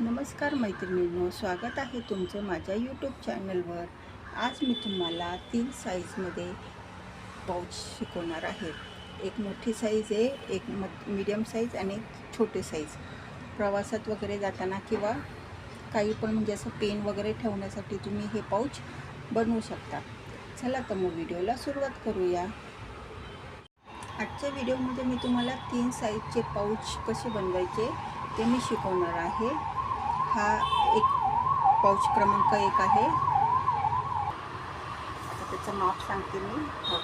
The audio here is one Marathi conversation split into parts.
नमस्कार मैत्रिणींनो स्वागत आहे तुमचं माझ्या यूट्यूब चॅनलवर आज मी तुम्हाला तीन साईजमध्ये पाऊच शिकवणार आहे. एक मोठी साईज आहे एक म मीडियम साईज आणि एक छोटी साईज प्रवासात वगैरे जाताना किंवा काही पण म्हणजे असं पेन वगैरे ठेवण्यासाठी तुम्ही हे पाऊच बनवू शकता. चला तर मग व्हिडिओला सुरुवात करूया. आजच्या व्हिडिओमध्ये मी तुम्हाला तीन साईजचे पाऊच कसे बनवायचे ते मी शिकवणार आहे. हा एक पाऊच क्रमांक एक आहे. आता त्याचं माप सांगते मी. हो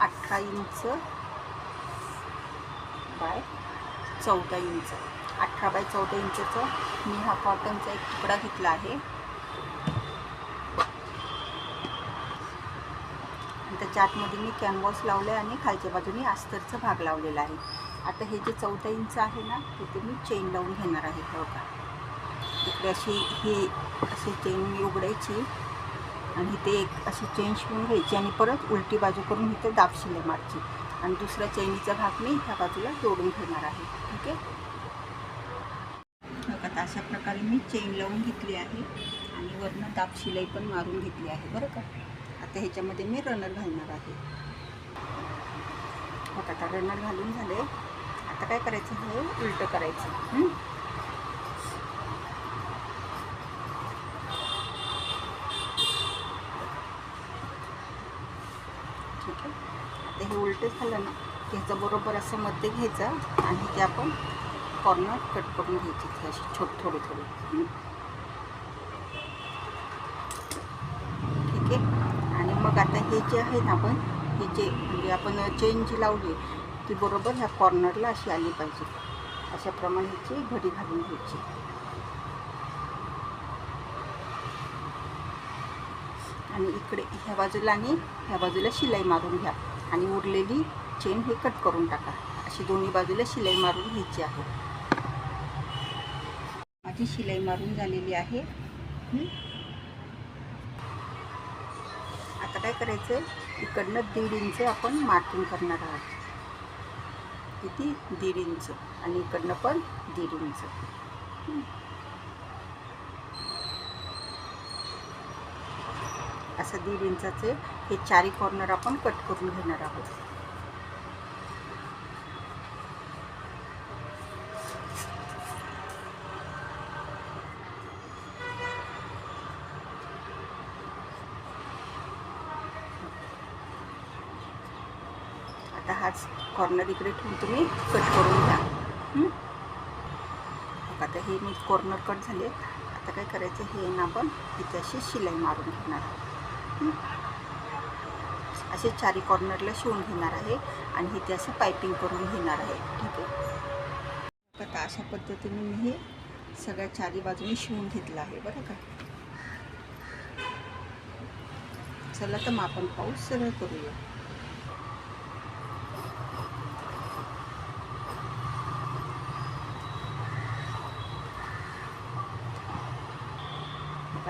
अठरा इंच बाय चौदा इंच. अठरा बाय चौदा इंचचं मी हा कॉटनचा एक तुकडा घेतला आहे. त्याच्या आतमध्ये मी कॅनव्हास लावले आणि खालच्या बाजूने अस्तरचा भाग लावलेला आहे. आता हे जे चौदा इंच आहे ना तिथे मी चेन लावून घेणार आहे बघा. का इकडे अशी ही अशी चेन मी उघडायची आणि इथे एक अशी चेन शिवून घ्यायची आणि परत उलटी बाजू करून इथे दाब शिलाई मारची. आणि दुसऱ्या चेनीचा भाग मी ह्या बाजूला जोडून घेणार आहे. ठीक आहे? बघा आता अशा प्रकारे मी चेन लावून घेतली आहे आणि वरनं दाब शिलाई पण मारून घेतली आहे बरं का? आता ह्याच्यामध्ये मी रनर घालणार आहे. बघा आता रनर घालून झाले. आता काय करायचं? हे उलटं करायचं. ठीक आहे. आता हे उलटं झालं ना की ह्याचं बरोबर असं मध्ये घ्यायचं आणि ते आपण कॉर्नर कट करून घ्यायची अशी छोट थोडी थोडी. ठीक आहे. आणि मग आता हे जे आहे ना आपण हे जे म्हणजे आपण चेन जी लावली ती बरोबर ह्या कॉर्नरला अशी आली पाहिजे. अशाप्रमाणे ह्याची घडी घालून घ्यायची. आणि इकडे ह्या बाजूला आणि ह्या बाजूला शिलाई मारून घ्या. आणि उरलेली चेन हे कट करून टाका. अशी दोन्ही बाजूला शिलाई मारून घ्यायची आहे. माझी शिलाई मारून झालेली आहे. आता काय करायचं इकडनं दीड इंच आपण मार्किंग करणार आहोत. किती दीड इंच आणि इकडनं पण दीड इंच असं दीड इंचाचे हे चारी कॉर्नर आपण कट करून घेणार आहोत. आता हाच कॉर्नर इकडे ठेवून तुम्ही कट करून घ्या. आता हे मी कॉर्नर कट झाले. आता काय करायचं हे ना आपण इथे अशी शिलाई मारून घेणार आहोत. असे चारी कॉर्नरला शिवून घेणार आहे आणि इथे असं पायपिंग करून घेणार आहे. ठीक आहे? आता अशा पद्धतीने मी हे सगळ्या चारी बाजूने शिवून घेतलं आहे. बरं का? चला तर मग आपण पाऊस सरळ करूया.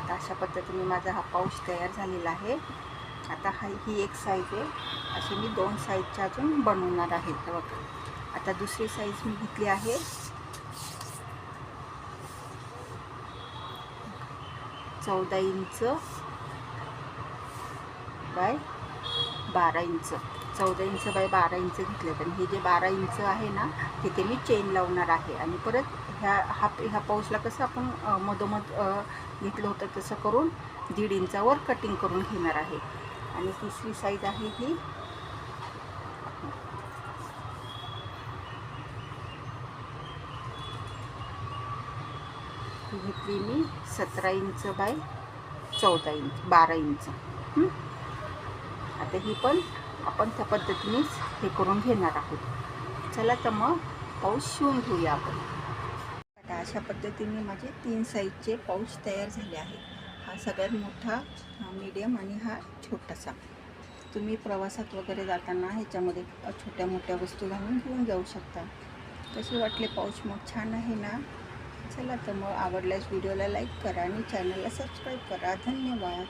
आता अशा पद्धतीने माझा हा पाऊस तयार झालेला आहे. आता हा ही एक साईज आहे. अशी मी दोन साईजच्या अजून बनवणार आहे. तर बघा. आता दुसरी साईज मी घेतली आहे. चौदा इंच बाय बारा इंच. चौदा इंच बाय बारा इंच घेतले पण हे जे बारा इंच आहे ना तिथे मी चेन लावणार आहे. आणि परत ह्या हा ह्या पाऊसला कसं आपण मधोमध घेतलं होतं तसं करून दीड इंचावर कटिंग करून घेणार आहे. आणि तिसरी साईज आहे ही. घेतली मी सतरा इंच बाय चौदा इंच बारा इंच. आता ही पण आपण त्या पद्धतीनेच हे करून घेणार आहोत. चला तर मग पाऊस शिवून घेऊया आपण. आता अशा पद्धतीने माझे तीन साईजचे पाऊस तयार झाले आहे हा सगळ्यात मोठा हा मीडियम आणि हा छोटासा. तुम्ही प्रवासात वगैरे जाताना ह्याच्यामध्ये छोट्या मोठ्या वस्तू घालून घेऊन जाऊ शकता. कसे वाटले पाऊस? मग छान आहे ना? चला तर मग आवडल्यास व्हिडिओला लाईक करा आणि चॅनलला सबस्क्राईब करा. धन्यवाद.